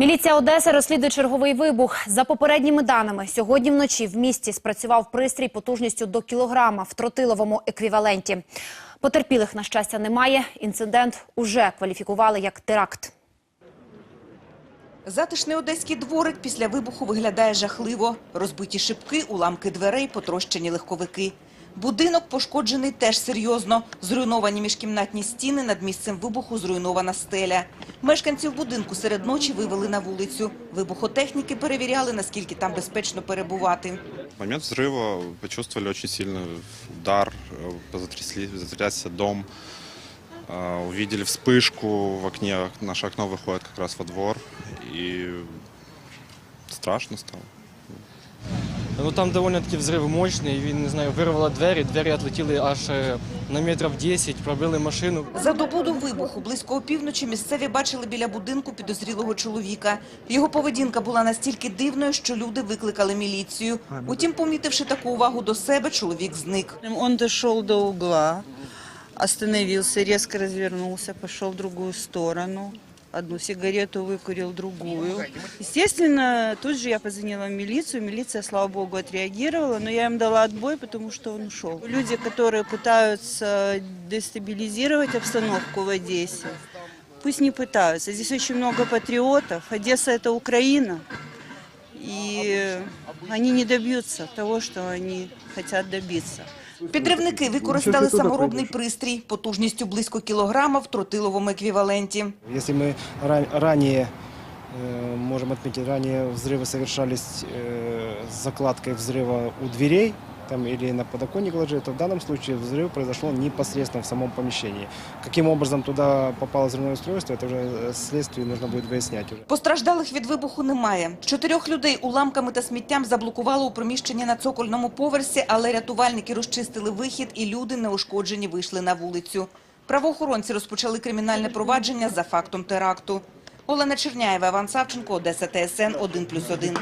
Міліція Одеси розслідує черговий вибух. За попередніми даними, сьогодні вночі в місті спрацював пристрій потужністю до кілограма в тротиловому еквіваленті. Потерпілих, на щастя, немає. Інцидент уже кваліфікували як теракт. Затишний одеський дворик після вибуху виглядає жахливо. Розбиті шибки, уламки дверей, потрощені легковики. Будинок пошкоджений теж серйозно. Зруйновані міжкімнатні стіни, над місцем вибуху зруйнована стеля. Мешканців будинку серед ночі вивели на вулицю. Вибухотехніки перевіряли, наскільки там безпечно перебувати. В момент взрыва почувствовали очень сильный удар, э, затрясли, затрясся дом, Э, увидели вспышку в окне, наше окно выходит как раз во двор, и страшно стало. Ну там довольно-таки взрив мощний, він, не знаю, вирвало двері, двері відлетіли аж е, на метрів 10, пробили машину. За добу до вибуху близько опівночі місцеві бачили біля будинку підозрілого чоловіка. Його поведінка була настільки дивною, що люди викликали міліцію. Утім, помітивши таку увагу до себе, чоловік зник. Он дошел до угла, остановился, резко развернулся, пошел в другую сторону Одну сигарету выкурил, другую. Естественно, тут же я позвонила в милицию. Милиция, слава богу, отреагировала, но я им дала отбой, потому что он ушел. Люди, которые пытаются дестабилизировать обстановку в Одессе, пусть не пытаются. Здесь очень много патриотов. Одесса – это Украина. И они не добьются того, что они хотят добиться. Підривники використали саморобний пристрій потужністю близько кілограма в тротиловому еквіваленті. Если мы ра- ранее, э, можем отметить, ранее взрывы совершались э, с закладкой взрыва у дверей там, или на подоконник ложили, то в данном случае взрыв произошел непосредственно в самом помещении. Каким образом туда попало взрывное устройство, это уже э, следствию нужно будет выяснять уже. Постраждалих від вибуху немає. Чотирьох людей уламками та сміттям заблокувало у приміщенні на цокольному поверсі, але рятувальники розчистили вихід і люди неушкоджені вийшли на вулицю. Правоохоронці розпочали кримінальне провадження за фактом теракту. Олена Черняєва, Іван Савченко, Одеса ТСН 1+,1.